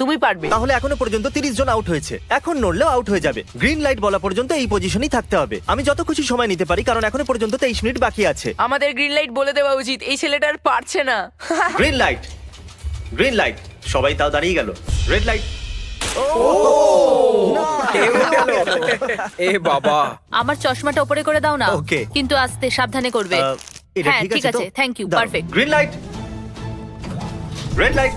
তুমি পারবে। তাহলে এখনও পর্যন্ত তিরিশ জন আউট হয়েছে। এখন নড়লেও আউট হয়ে যাবে। গ্রিন লাইট বলা পর্যন্ত এই পজিশনই থাকতে হবে। আমি যত খুশি সময় নিতে পারি কারণ এখনও পর্যন্ত তেইশ মিনিট বাকি আছে। আমাদের গ্রিন লাইট বলে দেওয়া উচিত এই ছেলেটা আর পারছে না। গ্রিন লাইট গ্রিন লাইট সবাই তাও দাঁড়িয়ে গেল। Red light. এ বাবা। আমার চশমাটা উপরে করে দাও না Okay. কিন্তু আস্তে সাবধানে করবে। এটা হ্যাঁ ঠিক ঠিক আছে আছে thank you perfect green light red light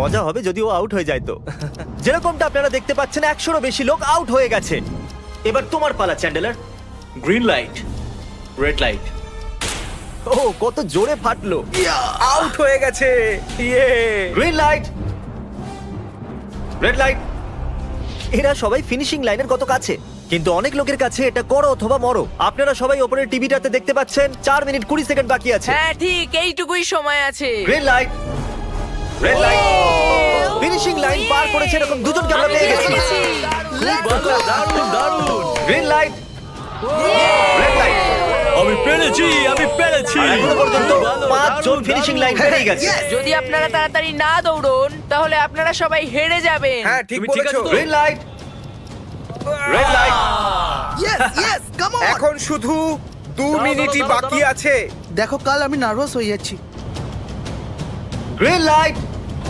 মজা হবে যদি ও আউট হয়ে যায় তো। যেরকমটা আপনারা দেখতে পাচ্ছেন একশোরও বেশি লোক আউট হয়ে গেছে। এবার তোমার পালা Chandler. Green light red light ও কত জোরে ফাটলো। আউট হয়ে গেছে। ইয়ে। গ্রিন লাইট রেড লাইট এরা সবাই ফিনিশিং লাইনের কত কাছে? কিন্তু অনেক লোকের কাছে এটা করো অথবা মরো। আপনারা সবাই ওপরের টিভিটাতে দেখতে পাচ্ছেন চার মিনিট কুড়ি সেকেন্ড বাকি আছে। হ্যাঁ ঠিক এইটুকুই সময় আছে। Green light red light finishing line পার করেছে এরকম দুজনকে আমরা পেয়ে গেছি। দারুণ দারুণ। গ্রিন লাইট রেড লাইট আমি পেরেছি আমি পেরেছি। আর এখনও পর্যন্ত পাঁচ ফিনিশিং লাইন পেরিয়ে গেছে। যদি আপনারা তাড়াতাড়ি না দৌড়ন তাহলে আপনারা সবাই হেরে যাবেন। হ্যাঁ ঠিক বলেছ? গ্রিন লাইট রেড লাইট এখন শুধু দু মিনিটই বাকি আছে। দেখো কাল আমি নার্ভাস হয়ে যাচ্ছি। গ্রিন লাইট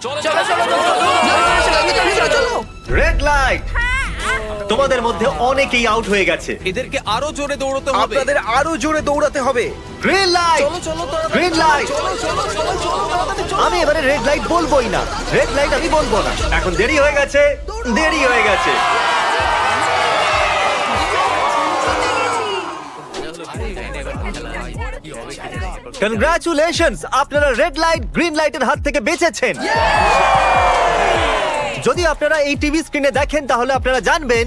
চলো চলো চলো, চলো, চলো। রেড লাইট তোমাদের মধ্যে অনেকেই আউট হয়ে গেছে এদেরকে আরও জোরে দৌড়াতে হবে আপনাদের আরও জোরে দৌড়াতে হবে গ্রিন লাইট গ্রিন লাইট আমি এবারে রেড লাইট বলবোই না রেড লাইট আমি বলব না এখন দেরি হয়ে গেছে দেরি হয়ে গেছে কনগ্রাচুলেশনস আপনারা রেড লাইট গ্রিন লাইটের হাত থেকে বেঁচেছেন। যদি আপনারা এই টিভি স্ক্রিনে দেখেন তাহলে আপনারা জানবেন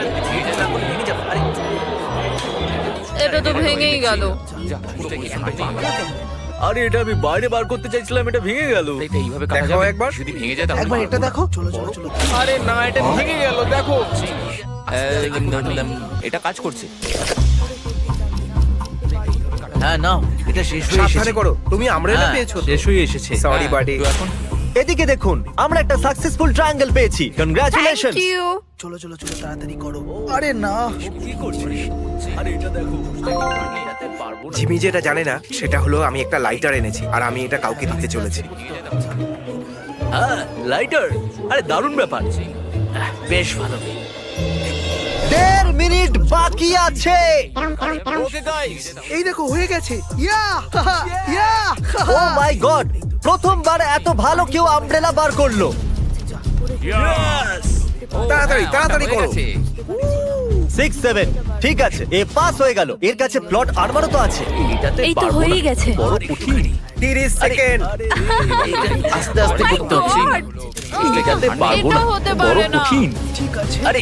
এটা তো ভেঙেই গেল। আরে এটা আমি বাইরে বার করতে চাইছিলাম এটা ভেঙে গেল। দেখাও একবার। একবার এটা দেখো। চলো চলো চলো। আরে না এটা ভেঙে গেল দেখো। এটা কাজ করছে। হ্যাঁ নাও। এটা শেষ হয়ে এসেছে। করো। তুমি আমরেলা হ্যাঁ, পেয়েছ শেষ হয়ে এসেছে। Sorry, হ্যাঁ, এখন। এদিকে দেখুন আমরা একটা সাকসেসফুল ট্রায়াঙ্গেল পেয়েছি। কনগ্রাচুলেশন থ্যাংক ইউ চলো চলো চলো তাড়াতাড়ি করো। আরে না। কি করছিস? আরে এটা দেখো জিমি যেটা জানে না সেটা হলো আমি একটা লাইটার এনেছি আর আমি এটা কাউকে দিতে চলেছি। হ্যাঁ লাইটার আরে দারুণ ব্যাপার। আহ, বেশ ভালো। দেড় মিনিট বাকি আছে। ওকে গাইস এই দেখো হয়ে গেছে। ইয়া ইয়া ও মাই গড প্রথমবার এত ভালো কেউ আমব্রেলা বার করল। তাড়াতাড়ি তাড়াতাড়ি করো। সিক্স সেভেন ঠিক আছে এ পাস হয়ে গেল। এর কাছে প্লট আর্মারও তো আছে। এই তো হয়েই গেছে। বড় কঠিন 30 সেকেন্ড আস্তে আস্তে করতে হচ্ছে এটাতে পারব এটা না হতে বড় পারে না। কঠিন। ঠিক আছে। আরে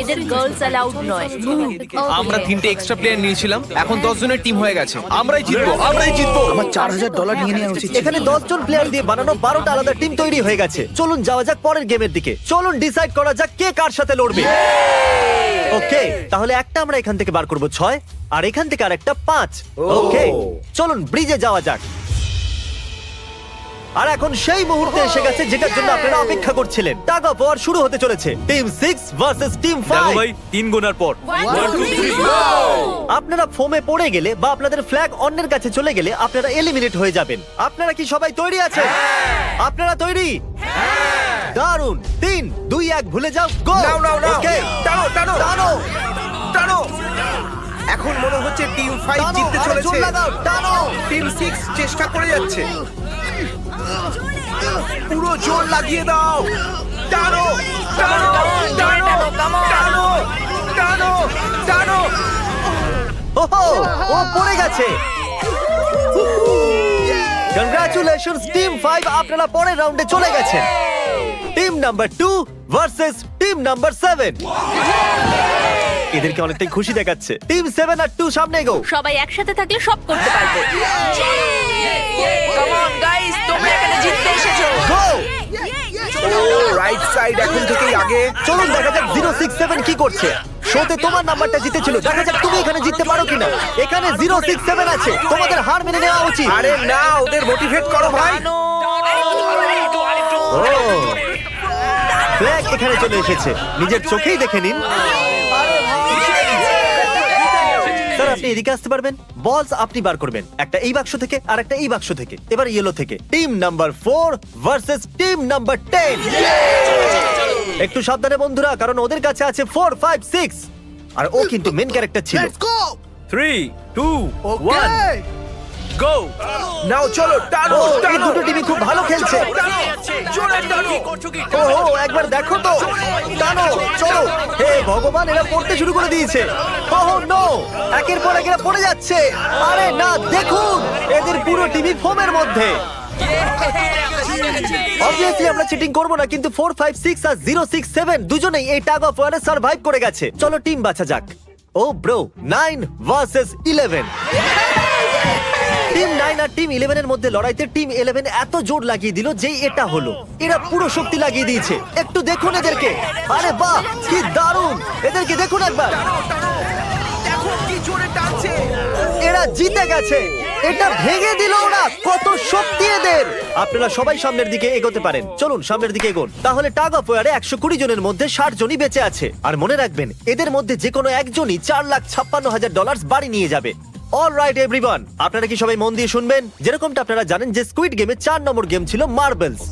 এদের গার্লস অ্যালাউড নয়। আমরা তিনটে এক্সট্রা প্লেয়ার নিয়েছিলাম এখন দশ জনের টিম হয়ে গেছে। আমরাই জিতবো আমরাই জিতবো। আমার চার হাজার ডলার নিয়ে নেওয়া উচিত এখানে দশ জন প্লেয়ার দিয়ে বানানো বারোটা আলাদা টিম তৈরি হয়ে গেছে। চলুন যাওয়া যাক পরের গেমের দিকে। চলুন ডিসাইড করা যাক কে কার সাথে লড়বে। ওকে তাহলে একটা আমরা এখান থেকে বার করব ছয় আর এখান থেকে আরেকটা পাঁচ। ওকে চলুন ব্রিজে যাওয়া যাক। আর এখন সেই মুহূর্তে এসে গেছে যেটার জন্য আপনারা অপেক্ষা করছিলেন। টাগ অফ ওয়ার শুরু হতে চলেছে। টিম সিক্স ভার্সেস টিম দেখো ফাইভ ভাই তিন গোনার পর। আপনারা ফোমে পড়ে গেলে বা আপনাদের ফ্ল্যাগ অন্যের কাছে চলে গেলে আপনারা এলিমিনেট হয়ে যাবেন। আপনারা কি সবাই তৈরি আছেন? আপনারা তৈরি? দারুণ তিন দুই এক ভুলে যাও গো নাও নাও নাও! ওকে টানো টানো! টানো! টানো! এখন মনে হচ্ছে টিম 5 টানো জিততে চলেছে। টানো! টিম 6 চেষ্টা করে যাচ্ছে। পুরো জোর লাগিয়ে দাও। টানো টানো টানো টানো টানো টানো। ওহো, ও পড়ে গেছে। কংগ্রাচুলেশনস টিম ফাইভ আপনারা পরের রাউন্ডে চলে গেছেন। Team number two versus team number seven এদেরকে অনেকটাই খুশি দেখাচ্ছে। টিম সেভেন আর টু সামনে গো সবাই একসাথে থাকলে সব করতে পারবে। সাইড এখন থেকেই আগে। চলুন দেখা যাক জিরো সিক্স সেভেন কি করছে। শোতে তোমার নাম্বারটা জিতেছিল। দেখা যাক তুমি এখানে জিততে পারো কিনা। এখানে জিরো সিক্স সেভেন আছে। তোমাদের হার মেনে নেওয়া উচিত। আরে না ওদের মোটিভেট করো ভাই। ও। ফ্ল্যাগ এখানে চলে এসেছে। নিজের চোখেই দেখে নিন স্যার আপনি এদিকে আসতে পারবেন বলস আপনি বার করবেন। একটা এই বাক্স থেকে আর একটা এই বাক্স থেকে। এবার ইয়েলো থেকে। Team number four versus team number ten একটু সাবধানে বন্ধুরা কারণ ওদের কাছে আছে ফোর ফাইভ সিক্স আর ও কিন্তু মেন ক্যারেক্টার ছিল। Three two one go now চলো টানো ও এই দুটো টিমই খুব ভালো খেলছে। ও ও, একবার দেখো তো। টানো চলো। হে ভগবান এরা পড়তে শুরু করে দিয়েছে। Oh no. একের পর এক এরা পড়ে যাচ্ছে। আরে না দেখুন এদের পুরো টিভি ফোমের মধ্যে। অবভিয়াসলি আমরা চিটিং করব না কিন্তু ফোর ফাইভ সিক্স আর জিরো সিক্স সেভেন দুজনেই এই টাগ অফ ওয়ারে সার্ভাইভ করে গেছে। চলো টিম বাছা যাক। ও bro nine versus eleven team nine team ইলেভেনের মধ্যে লড়াইতে টিম ইলেভেন এত জোর লাগিয়ে দিল যে এটা হলো। এরা পুরো শক্তি লাগিয়ে দিয়েছে। একটু দেখুন এদেরকে। আরে বাহ, কি দারুণ! এদেরকে দেখুন একবার। এরা জিতে গেছে। এটা ভেঙে দিল ওরা। কত শক্তি এদের। আপনারা সবাই সামনের দিকে এগোতে পারেন। চলুন, সামনের দিকে এগোন। তাহলে টাগ অফ ওয়ারে একশো কুড়ি জনের মধ্যে ষাট জনই বেঁচে আছে। আর মনে রাখবেন, এদের মধ্যে যে কোনো একজনই চার লাখ ছাপ্পান্ন হাজার ডলার বাড়ি নিয়ে যাবে। অল রাইট এভরিওয়ান আপনারা কি সবাই মন দিয়ে শুনবেন? যেরকমটা আপনারা জানেন যে স্কুইড গেমে চার নম্বর গেম ছিল মার্বেলস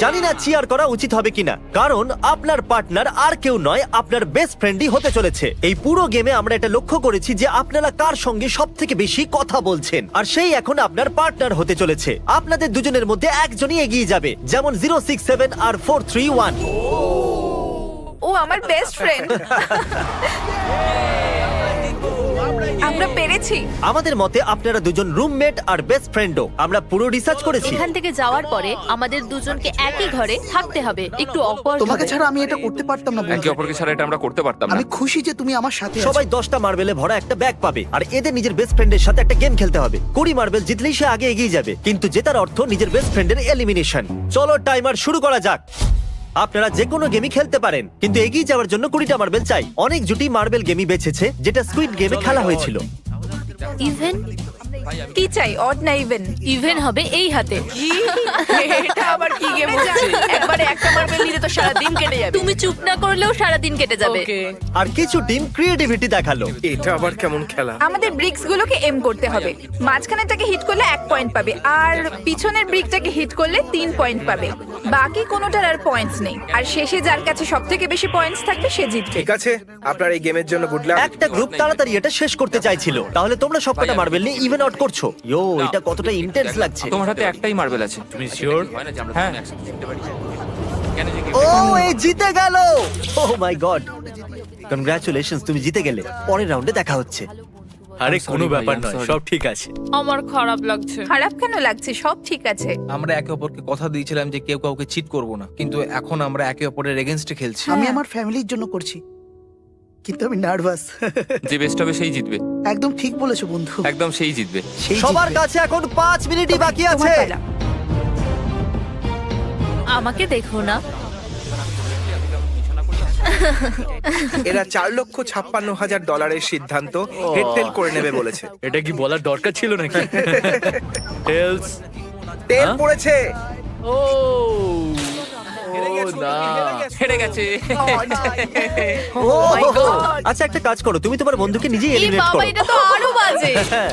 জানি না চিয়ার করা উচিত হবে কিনা কারণ আপনার পার্টনার আর কেউ নয় আপনার বেস্ট ফ্রেন্ডই হতে চলেছে। এই পুরো গেমে আমরা এটা লক্ষ্য করেছি যে আপনারা কার সঙ্গে সব থেকে বেশি কথা বলছেন আর সেই এখন আপনার পার্টনার হতে চলেছে। আপনাদের দুজনের মধ্যে একজনই এগিয়ে যাবে যেমন জিরো সিক্স সেভেন আর ফোর থ্রি ওয়ান ও আমার বেস্ট ফ্রেন্ড আমরা পেরেছি। আমাদের মতে আপনারা দুজন রুমমেট আর বেস্ট ফ্রেন্ডও আমরা পুরো রিসার্চ করেছি। এখান থেকে যাওয়ার পরে আমাদের দুজনকে একই ঘরে থাকতে হবে। একটু তোমাকে ছাড়া আমি এটা করতে পারতাম না বন্ধু। অপরকে ছাড়া এটা আমরা করতে পারতাম আমি খুশি যে তুমি আমার সাথে আছো। সবাই দশটা মার্বেলে ভরা একটা ব্যাগ পাবে। আর এদের নিজের বেস্ট ফ্রেন্ডের সাথে একটা গেম খেলতে হবে। কুড়ি মার্বেল জিতলেই সে আগে এগিয়ে যাবে। কিন্তু জেতার অর্থ নিজের বেস্ট ফ্রেন্ডের এলিমিনেশন চলো টাইমার শুরু করা যাক। আপনারা যে কোনো গেমই খেলতে পারেন কিন্তু এগিয়ে যাওয়ার জন্য কুড়িটা মার্বেল চাই। অনেক জুটি মার্বেল গেমই বেছেছে যেটা স্কুইড গেমে খেলা হয়েছিল। ইভেন কি চাই? অড না ইভেন ইভেন হবে এই হাতে। এটা আবার কি গেম হচ্ছে একবারে একটা মার্বেল নিলে তো সারা দিন কেটে যাবে। তুমি চুপ না করলেও সারা দিন কেটে যাবে। আর কিছু টিম ক্রিয়েটিভিটি দেখাল। এটা আবার কেমন খেলা? আমাদের ব্রিক্স গুলোকে এম করতে হবে। মাঝখানেরটাকে হিট করলে এক পয়েন্ট পাবে আর পিছনের ব্রিকটাকে হিট করলে তিন পয়েন্ট পাবে। বাকি কোনোটার আর পয়েন্টস নেই। আর শেষে যার কাছে সব থেকে বেশি পয়েন্টস থাকবে সে জিতবে। ঠিক আছে আপনার এই গেমের জন্য গুড লাক একটা গ্রুপ তাড়াতাড়ি এটা শেষ করতে চাইছিল। তাহলে তোমরা সবকটা মার্বেল নিয়ে ইভেন আউট করছ? ইয়ো এটা কতটা ইন্টেন্স লাগছে। তোমার হাতে একটাই মার্বেল আছে। তুমি শিওর হ্যাঁ ও এই জিতে গেল! ও মাই গড কনগ্রাচুলেশনস তুমি জিতে গেলে। পরের রাউন্ডে দেখা হচ্ছে। আরে কোনো ব্যাপার নয় সব ঠিক আছে। আমার খারাপ লাগছে। খারাপ কেন লাগছে? সব ঠিক আছে। আমরা একে অপরকে কথা দিয়েছিলাম যে কেউ কাউকে চিট করব না। কিন্তু এখন আমরা একে অপরের এগেনস্টে খেলছি। আমি আমার ফ্যামিলির জন্য করছি। কিন্তু আমি নার্ভাস যে বেস্ট হবে সেই জিতবে। একদম ঠিক বলেছ বন্ধু। একদম সেই জিতবে। সেই সবার জিতবে। কাছে এখন পাঁচ মিনিটই বাকি আছে। আমাকে দেখো না। এরা চার লক্ষ ছাপ্পান্ন হাজার ডলারের সিদ্ধান্ত হেডটেল করে নেবে বলেছে। এটা কি বলার দরকার ছিল নাকি? টেলস তেল হ্যাঁ? পড়েছে। ও। না। হেরে গেছে। ও আচ্ছা একটা কাজ করো তুমি তোমার বন্ধুকে নিজেই এই এলিমিনেট বাবা করো এটা তো আরও বাজে। হ্যাঁ।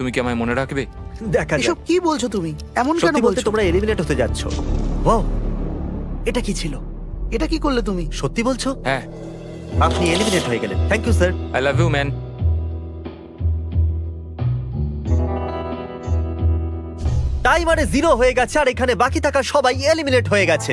তুমি কি আমায় মনে রাখবে? দেখা যাক। এসব কি বলছো তুমি? এমন কেন সত্যি বলতে বলছো? তোমরা এলিমিনেট হতে যাচ্ছ। ওয়াও এটা কি ছিল? এটা কি করলে তুমি? সত্যি বলছো? হ্যাঁ। আপনি এলিমিনেট হয়ে গেলেন। Thank you sir I love you man টাইমারে zero হয়ে গেছে আর এখানে বাকি থাকা সবাই এলিমিনেট হয়ে গেছে।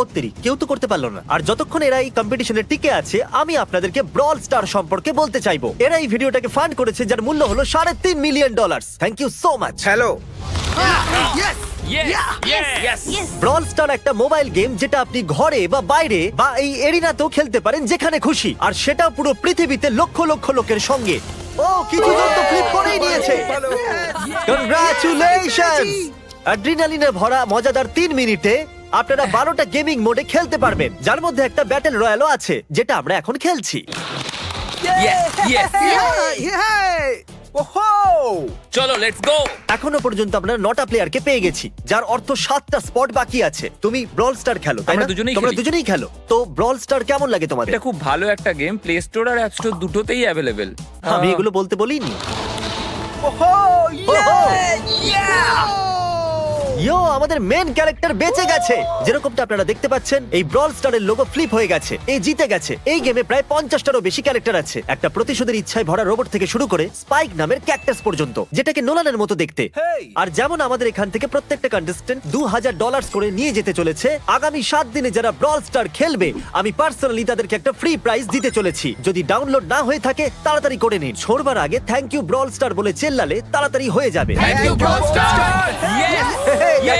অত্যারি কেউ তো করতে পারল না। আর যতক্ষণ এরা এই কম্পিটিশনে টিকে আছে আমি আপনাদেরকে ব্রল স্টার সম্পর্কে বলতে চাইব। এরা এই ভিডিওটাকে ফান্ড করেছে যার মূল্য হলো সাড়ে তিন million dollar thank you so much hello Brawl Star একটা মোবাইল গেম যেটা আপনি ঘরে বা বাইরে বা এই এরিনাতেও খেলতে পারেন যেখানে খুশি। আর সেটা পুরো পৃথিবীতে লক্ষ লক্ষ লোকের সঙ্গে। ও কিছু জন তো ফ্লিপ করেই নিয়েছে। কনগ্রাচুলেশনস অ্যাড্রিনালিনে ভরা মজাদার তিন মিনিটে আপনারা বারোটা গেমিং মোডে খেলতে পারবেন যার মধ্যে একটা ব্যাটেল রয়্যালও আছে যেটা আমরা এখন খেলছি! ওহো চলো লেটস গো এখনও পর্যন্ত আমরা নটা প্লেয়ারকে পেয়ে গেছি যার অর্থ সাতটা স্পট বাকি আছে। তুমি ব্রল স্টার খেলো তাই আমরা না? দুজনেই তোমরা খেলি। দুজনেই খেলো। তো ব্রল স্টার কেমন লাগে তোমাদের? এটা খুব ভালো একটা গেম প্লে স্টোর আর অ্যাপ স্টোর দুটোতেই অ্যাভেলেবেল আমি এগুলো বলতে বলিনি। ওহো ইয়ো আমাদের মেন ক্যারেক্টার বেঁচে গেছে। যেরকমটা আপনারা দেখতে পাচ্ছেন এই ব্রল স্টারের লোগো ফ্লিপ হয়ে গেছে। এই জিতে গেছে। এই গেমে প্রায় পঞ্চাশটারও বেশি ক্যারেক্টার আছে। একটা প্রতিশোধের ইচ্ছায় ভরা রোবট থেকে শুরু করে স্পাইক নামের ক্যাক্টাস পর্যন্ত যেটাকে নোলানের মতো দেখতে। আর যেমন আমাদের এখান থেকে প্রত্যেকটা কন্টেস্টেন্ট দু হাজার ডলার করে নিয়ে যেতে চলেছে আগামী সাত দিনে যারা ব্রল স্টার খেলবে আমি পার্সোনালি তাদেরকে একটা ফ্রি প্রাইজ দিতে চলেছি। যদি ডাউনলোড না হয়ে থাকে তাড়াতাড়ি করে নিন। ছোড়বার আগে থ্যাংক ইউ ব্রল স্টার বলে চেল্লালে তাড়াতাড়ি হয়ে যাবে। Thank you Brawl Star yes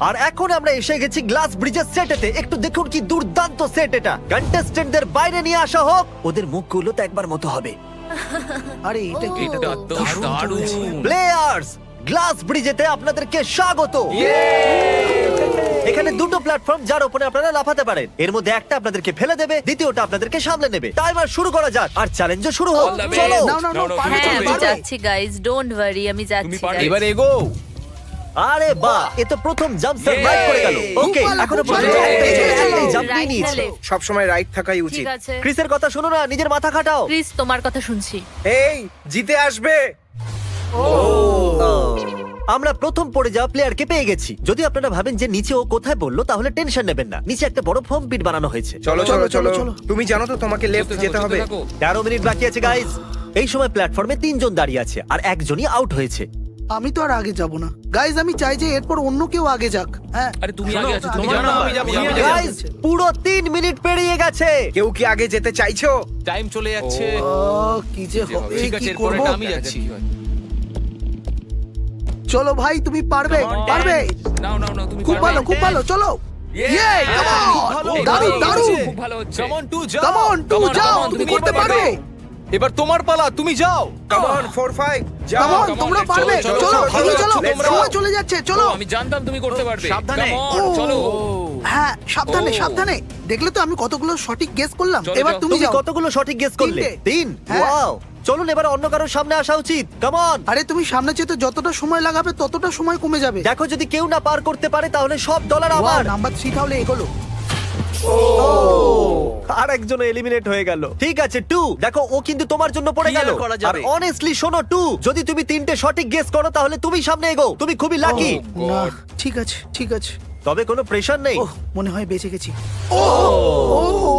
আর এখন আমরা এসে গেছি গ্লাস ব্রিজের সেটেতে একটু দেখুন কি দুর্দান্ত সেট এটা। কন্টেস্টেন্টদের বাইরে নিয়ে আসা হোক ওদের মুখগুলো তো একবার মতো হবে। আরে এটা কি? এটা তো দারুণ প্লেয়ার্স গ্লাস ব্রিজেতে আপনাদেরকে স্বাগত। এখানে দুটো প্ল্যাটফর্ম যার উপরে আপনারা লাফাতে পারেন। এর মধ্যে একটা আপনাদেরকে ফেলে দেবে দ্বিতীয়টা আপনাদেরকে সামলে নেবে। টাইমার শুরু করা যাক আর চ্যালেঞ্জও শুরু হোক. চলো। হ্যাঁ আমি যাচ্ছি গাইজ ডোন্ট ওয়ারি আমি যাচ্ছি এবার এগো! আরে বাহ এ তো প্রথম জাম্প সার্ভাইভ করে গেল। ওকে এখনও পর্যন্ত ভালো। একটাই ছেলে একটাই জাম্প নিয়ে নিয়েছে। না left? সব সময় রাইট থাকাই ঠিক উচিত। আছে। ক্রিসের কথা শোনো না নিজের মাথা খাটাও। প্লিজ তোমার কথা শুনছি। এই জিতে আসবে। আমরা প্রথম পড়ে যাওয়া প্লেয়ারকে পেয়ে গেছি। যদি আপনারা ভাবেন যে নিচে ও কোথায় বলল তাহলে টেনশন নেবেন না। নিচে একটা বড় ফোম পিট বানানো হয়েছে। চলো চলো চলো চলো। তুমি জানো তো তোমাকে লেফট যেতে হবে। তেরো মিনিট বাকি আছে গাইজ এই সময় প্ল্যাটফর্মে তিনজন দাঁড়িয়ে আছে আর একজনই আউট হয়েছে। আমি তো আর আগে যাব না। গাইজ আমি চাই যে এরপর অন্য কেউ আগে যাক। হ্যাঁ। আরে তুমি আগে আছো তুমি জানো আমি যাব, গাইজ পুরো তিন মিনিট পেরিয়ে গেছে। কেউ কি আগে যেতে চাইছো? টাইম চলে যাচ্ছে। ও, কি যে হবে ঠিক আছে আমি যাচ্ছি। চলো ভাই তুমি পারবে পারবে। নাও নাও নাও তুমি খুব ভালো খুব ভালো চলো। ইয়ে কাম ভালো, দারুণ দারুণ। খুব ভালো হচ্ছে। কাম অন টু যাও কাম অন টু যাও তুমি করতে পারবে। এবার তোমার পালা তুমি যাও। কাম অন 4 5 যাও। on, তোমরা let's পারবে। চলো, চলো চলো, চলো চলো let's go. সময় চলে যাচ্ছে চলো। আমি জানতাম তুমি করতে পারবে। সাবধানে। Come on, চলো। হ্যাঁ সাবধানে ও। সাবধানে। দেখলে তো আমি কতগুলো সঠিক গেস করলাম। চলো, এবার। তুমি তুমি যাও। কতগুলো সঠিক গেস করলে? তিনটে। তিন। হ্যাঁ। ওয়াও চলুন এবার অন্য কারোর সামনে আসা উচিত। কামন আরে তুমি সামনে যেতে যতটা সময় লাগাবে ততটা সময় কমে যাবে। দেখো যদি কেউ না পার করতে পারে তাহলে সব ডলার আমার। নাম্বার থ্রি তাহলে এগোলো। আর একজন এলিমিনেট হয়ে গেল। ঠিক আছে টু দেখো ও কিন্তু তোমার জন্য পড়ে কি গেল। আর অনেস্টলি শোনো টু যদি তুমি তিনটে সঠিক গেস করো তাহলে তুমি সামনে এগো। তুমি খুবই লাকি না ঠিক আছে ঠিক আছে। তবে কোনো প্রেশার নেই। ওহ মনে হয় বেঁচে গেছি।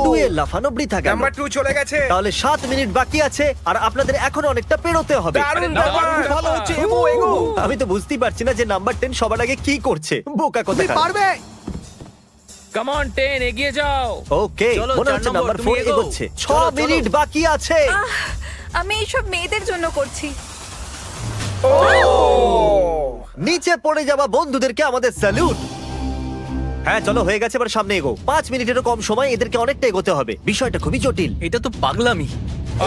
টু এর লাফানো বৃথা গেল। নাম্বার 2 চলে গেছে। তাহলে সাত মিনিট বাকি আছে আর আপনাদের এখনও অনেকটা পেরোতে হবে। দারুণ ভালো হচ্ছে। এগো এগো। আমি তো বুঝতেই পারছি না যে নাম্বার টেন সবার আগে কি করছে। বোকা কথা পারবে? কাম অন 10 এগিয়ে যাও। ওকে চলো, মনে চার হচ্ছে নম্বর, নাম্বার তুমি ফোর এগোও। এগোচ্ছে। ছ চলো, চলো। মিনিট বাকি আছে। আমি এইসব মেয়েদের জন্য করছি। নিচে পড়ে যাওয়া বন্ধুদেরকে আমাদের স্যালুট হ্যাঁ চলো হয়ে গেছে এবার সামনে এগো পাঁচ মিনিটেরও কম সময় এদেরকে অনেকটা এগোতে হবে। বিষয়টা খুবই জটিল। এটা তো পাগলামি।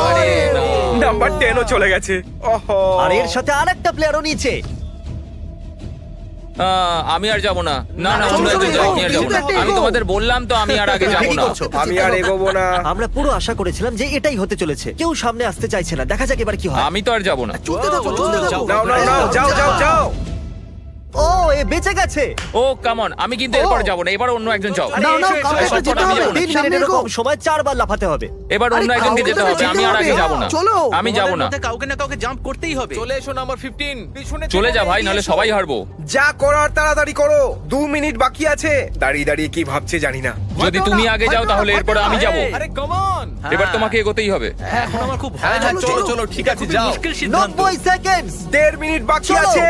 আরে নাম্বার 10 ও চলে গেছে। ওহো আর এর সাথে আরেকটা প্লেয়ারও নিচে। আমি আর যাব না। না না তোমরা একজন যাও আমি আর যাব না। আমি তোমাদের বললাম তো আমি আর আগে যাব না। আমি আর এগোবো না। আমরা পুরো আশা করেছিলাম যে এটাই হতে চলেছে। কেউ সামনে আসতে চাইছে না। দেখা যাক এবার কি হয়। আমি তো আর যাব না। চলতে থাকো চলতে থাকো। যাও না যাও যাও যাও। ও এ বেঁচে গেছে। ও কাম অন আমি কিন্তু এরপর যাব না এবার অন্য একজন যাও। নাও এসো, কাউকে যেতে হবে। তিন সামনে। সময় চারবার লাফাতে হবে। এবার অন্য একজনকে যেতে হবে আমি আর আগে যাব না। চলো। আমি যাব না। কাউকে না কাউকে জাম্প করতেই হবে। চলে এসো নাম্বার 15 পিছনে চলে যা ভাই এসো। সবাই হারবো। যা করার তাড়াতাড়ি করো। দু মিনিট বাকি আছে। দাঁড়িয়ে দাঁড়িয়ে কি ভাবছে জানি না। যদি তুমি আগে যাও তাহলে এরপরে আমি যাব। আরে কাম অন এবার তোমাকে এগোতেই হবে। এখন আমার খুব ভয় হ্যাঁ হ্যাঁ লাগছে। চলো চলো ঠিক আছে যাও। মুশকিল সিদ্ধান্ত। নব্বই সেকেন্ড দেড় মিনিট বাকি আছে।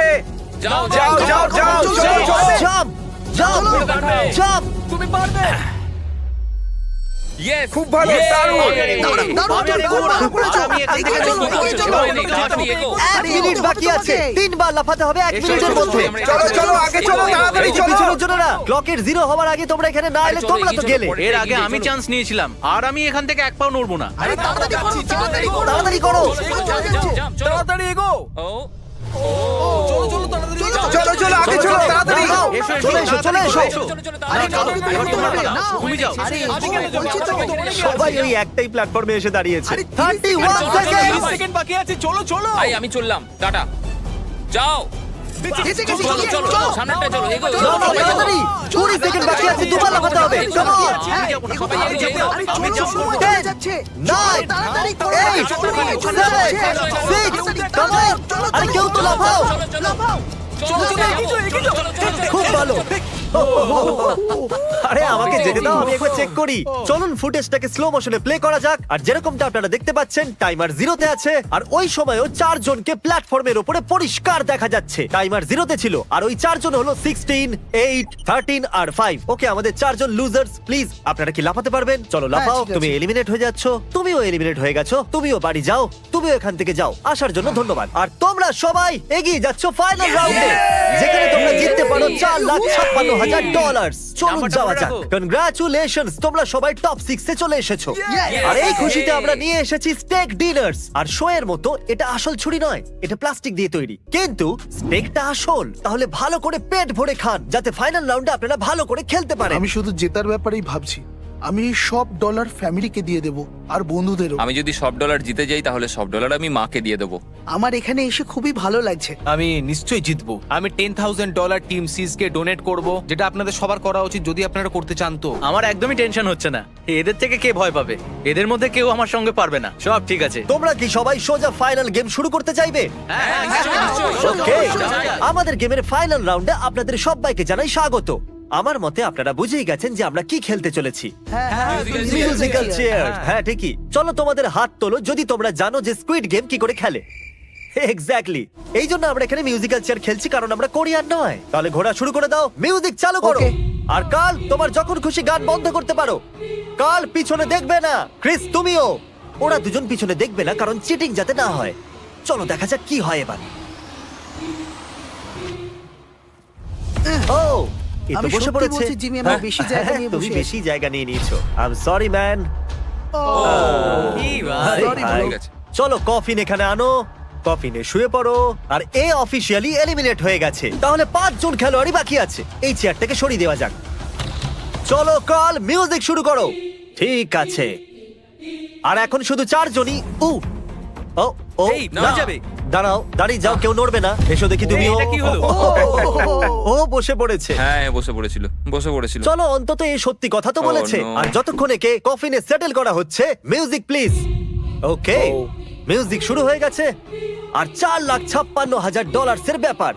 যাও যাও যাও যাও চলো জাম্প জাম্প জাম্প তুমি পারবে ইয়েস খুব ভালো, দারুণ। দারুণ, দারুণ, আমি আর এগোবো না। দারুণ করেছ। আমি এখান থেকে এগিয়ে চলবো, চলো, এগিয়ে চলো, চলো। এগিয়ে তাড়াতাড়ি এগো। এক মিনিট বাকি আছে তিনবার লাফাতে হবে এক মিনিটের মধ্যে চলো চলো আগে চলো তাড়াতাড়ি চলো পিছনের জন্য না ক্লকের জিরো হওয়ার আগে তোমরা এখানে না এলে তোমরা তো গেলে এর আগে আমি চান্স নিয়েছিলাম আর আমি এখান থেকে এক পাও নড়বো না আরে তাড়াতাড়ি করো, তাড়াতাড়ি করো। তাড়াতাড়ি এগো ও চলো চলো আগে চলো তাড়াতাড়ি যাও, এসো, এসো, চলে এসো চলে এসো। আরে তাড়াতাড়ি। তুমি যাও। সবাই ওই একটাই প্ল্যাটফর্মে এসে দাঁড়িয়েছে 31 সেকেন্ড সেকেন্ড বাকি আছে চলো চলো ভাই আমি চললাম টাটা যাও এসে আরে কেউ তো লাফাও লাফাও চলো চলো এগিয়ে যাও খুব ভালো আরে আমাকে যেতে দাও আমি একবার চেক করি। চলুন ফুটেজটাকে স্লো মোশনে প্লে করা যাক। আর যেরকমটা আপনারা দেখতে পাচ্ছেন টাইমার জিরোতে আছে। আর ওই সময়ও চারজনকে প্ল্যাটফর্মের উপরে পরিষ্কার দেখা যাচ্ছে। টাইমার জিরোতে ছিল। আর ওই চারজন হলো সিক্সটিন এইট থার্টিন আর ফাইভ ওকে আমাদের চারজন লুজার্স প্লিজ আপনারা কি লাফাতে পারবেন? চলো লাফাও তুমি এলিমিনেট হয়ে যাচ্ছ। তুমিও এলিমিনেট হয়ে গেছো। তুমিও বাড়ি যাও। তুমিও এখান থেকে যাও। আসার জন্য ধন্যবাদ। আর তোমরা সবাই এগিয়ে যাচ্ছ ফাইনাল রাউন্ডে যেখানে তোমরা জিততে পারো চার লাখ ছাপ্পান্ন হাজার ডলার চলুন নাম্বারটা যাওয়া মনে যাক। রাখো। কনগ্রাচুলেশন তোমরা সবাই টপ সিক্সে চলে এসেছ। আর এই খুশিতে আমরা নিয়ে এসেছি স্টেক ডিনার্স আর শো এর মতো এটা আসল ছুরি নয় এটা প্লাস্টিক দিয়ে তৈরি। কিন্তু স্টেকটা আসল তাহলে ভালো করে পেট ভরে খান যাতে ফাইনাল রাউন্ডে আপনারা ভালো করে খেলতে পারেন। আমি শুধু জেতার ব্যাপারেই ভাবছি। আমি এই সব ডলার ফ্যামিলিকে দিয়ে দেব আর বন্ধুদেরও। আমি যদি সব ডলার জিতে যাই তাহলে সব ডলার আমি মাকে দিয়ে দেবো। আমার এখানে এসে খুবই ভালো লাগছে। আমি নিশ্চয়ই জিতবো। আমি ten thousand dollar team seas কে ডোনেট করব যেটা আপনাদের সবার করা উচিত যদি আপনারা করতে চান তো। আমার একদমই টেনশন হচ্ছে না। এদের থেকে কে ভয় পাবে? এদের মধ্যে কেউ আমার সঙ্গে পারবে না। সব ঠিক আছে। তোমরা কি সবাই সোজা ফাইনাল গেম শুরু করতে চাইবে? Okay. আমাদের গেমের ফাইনাল রাউন্ডে আপনাদের সবাইকে জানাই স্বাগত। আমার মতে আপনারা বুঝেই গেছেন যে আমরা কি খেলতে চলেছি। হ্যাঁ হ্যাঁ মিউজিক্যাল চেয়ার হ্যাঁ ঠিকই। চলো তোমাদের হাত তোলো যদি তোমরা জানো যে স্কুইড গেম কি করে খেলে। এক্স্যাক্টলি এই জন্য আমরা এখানে মিউজিক্যাল চেয়ার খেলছি কারণ আমরা কোরিয়ান নয়। তাহলে ঘোরা শুরু করে দাও মিউজিক চালু করো। আর কাল তোমার যখন খুশি গান বন্ধ করতে পারো। কাল পিছনে দেখবে না ক্রিস তুমিও। ওরা দুজন পিছনে দেখবে না কারণ চিটিং যাতে না হয়। চলো দেখা যাক কি হয় এবার। ও! এ তো আমি বসে সত্যি পড়েছে। বলছি, জিমি, আমি বেশি জায়গা হ্যাঁ, নিয়ে তুমি বসে বেশি জায়গা নিয়ে নিয়েছো। I am sorry man Sorry, bro. ঠিক আছে। চলো কফিন এখানে আনো। কফিনে শুয়ে পড়ো। আর এ অফিসিয়ালি এলিমিনেট হয়ে গেছে। তাহলে পাঁচজন খেলোয়াড়ই বাকি আছে। এই চেয়ারটাকে সরিয়ে দেওয়া যাক। চলো কাল মিউজিক শুরু করো। ঠিক আছে। আর এখন শুধু চারজনই। উ। ও ও এই, না। যাবে। দাঁড়াও দাঁড়িয়ে যাও কেউ নড়বে না। এসো দেখি তুমি। এই, এটা কি হলো? ও বসে পড়েছে। হ্যাঁ বসে পড়েছিল বসে পড়েছিল। চলো অন্তত এই সত্যি কথা তো Oh, বলেছে। no. আর যতক্ষণ একে কফিনে সেটেল করা হচ্ছে মিউজিক প্লিজ ওকে মিউজিক শুরু হয়ে গেছে। আর চার লাখ ছাপ্পান্ন হাজার ডলার্সের ব্যাপার।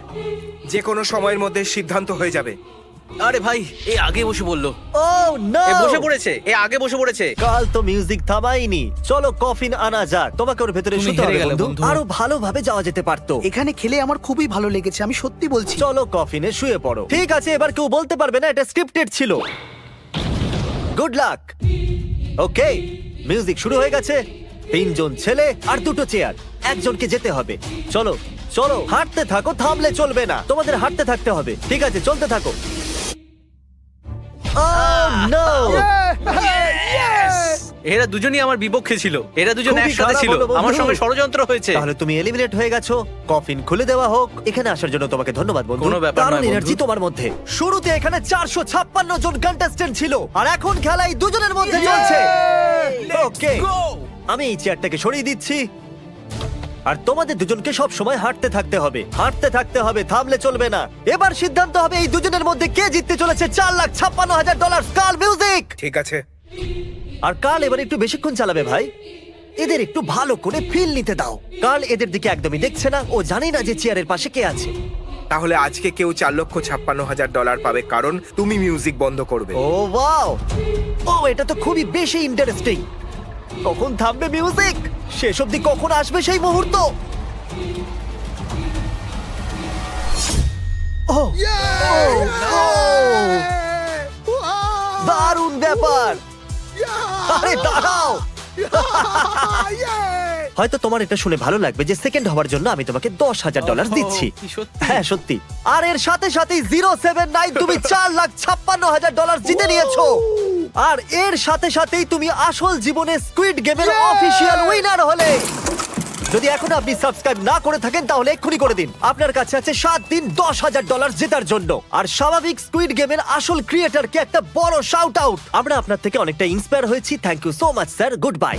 যে কোনো সময়ের মধ্যে সিদ্ধান্ত হয়ে যাবে। আরে ভাই এ আগে বসে বলল। ও না এ বসে পড়েছে এ আগে বসে পড়েছে। কাল তো মিউজিক থামাইনি চলো কফিন আনা যাক। তোমাকে ওর ভেতরে তুমি শুতে হেরে হবে গেলে, বন্ধু। বন্ধু। আরও ভালোভাবে যাওয়া যেতে পারতো। এখানে খেলে আমার খুবই ভালো লেগেছে আমি সত্যি বলছি। চলো কফিনে শুয়ে পড়ো। ঠিক আছে এবার কেউ বলতে পারবে না এটা স্ক্রিপ্টেড ছিল। গুড লাক ওকে মিউজিক শুরু হয়ে গেছে। তিনজন ছেলে আর দুটো চেয়ার একজনকে যেতে হবে। চলো চলো। হাঁটতে থাকো থামলে চলবে না। তোমাদের হাঁটতে থাকতে হবে। ঠিক আছে চলতে থাকো! এরা দুজনই আমার বিপক্ষে ছিল। এরা দুজন খুবই একসাথে খারাপ ছিল। হলো, বন্ধু। আমার সঙ্গে ষড়যন্ত্র হয়েছে। তাহলে তুমি এলিমিনেট হয়ে গেছো। কফিন খুলে দেওয়া হোক। এখানে আসার জন্য তোমাকে ধন্যবাদ বন্ধু। কোনো ব্যাপার দারুণ নয়, বন্ধু। এনার্জি তোমার মধ্যে। শুরুতে এখানে চারশো ছাপ্পান্ন জন কন্টেস্টেন্ট ছিল। আর এখন খেলাই দুজনের মধ্যে চলছে। ওকে আমি এই চেয়ারটাকে সরিয়ে দিচ্ছি। আর তোমাদের দুজনকে সব সময় হাঁটতে থাকতে হবে। হাঁটতে থাকতে হবে থামলে চলবে না। এবার সিদ্ধান্ত হবে এই দুজনের মধ্যে কে জিততে চলেছে চার লাখ ছাপ্পান্ন হাজার ডলার কাল মিউজিক ঠিক আছে। আর কাল এবার একটু বেশিক্ষণ চালাবে ভাই। এদের একটু ভালো করে ফিল নিতে দাও। কাল এদের দিকে একদমই দেখছে না ও জানে না যে চেয়ারের পাশে কে আছে। তাহলে আজকে কেউ চার লক্ষ ছাপ্পান্ন হাজার ডলার পাবে কারণ তুমি মিউজিক বন্ধ করবে। ও ওয়াও ও এটা তো খুবই বেশি ইন্টারেস্টিং কখন থামবে মিউজিক শেষ অবধি কখন আসবে সেই মুহূর্ত? দারুণ ব্যাপার। আরে দাঁড়াও। হয়তো তোমার এটা শুনে ভালো লাগবে যে সেকেন্ড হওয়ার জন্য আমি তোমাকে দশ হাজার ডলার দিচ্ছি। কি সত্যি? হ্যাঁ সত্যি। আর এর সাথে সাথে জিরো সেভেন নাইন তুমি চার লাখ ছাপ্পান্ন হাজার ডলার জিতে নিয়েছো। আর এর সাথে সাথেই তুমি আসল জীবনে স্কুইড গেমের অফিসিয়াল উইনার হলে। যদি এখন আপনি সাবস্ক্রাইব না করে থাকেন তাহলে এক্ষুনি করে দিন। আপনার কাছে আছে সাত দিন দশ হাজার ডলার জেতার জন্য। আর স্বাভাবিক স্কুইড গেমের আসল ক্রিয়েটারকে একটা বড় শাউট আউট আমরা আপনার থেকে অনেকটা ইন্সপায়ার হয়েছি। Thank you so much sir good bye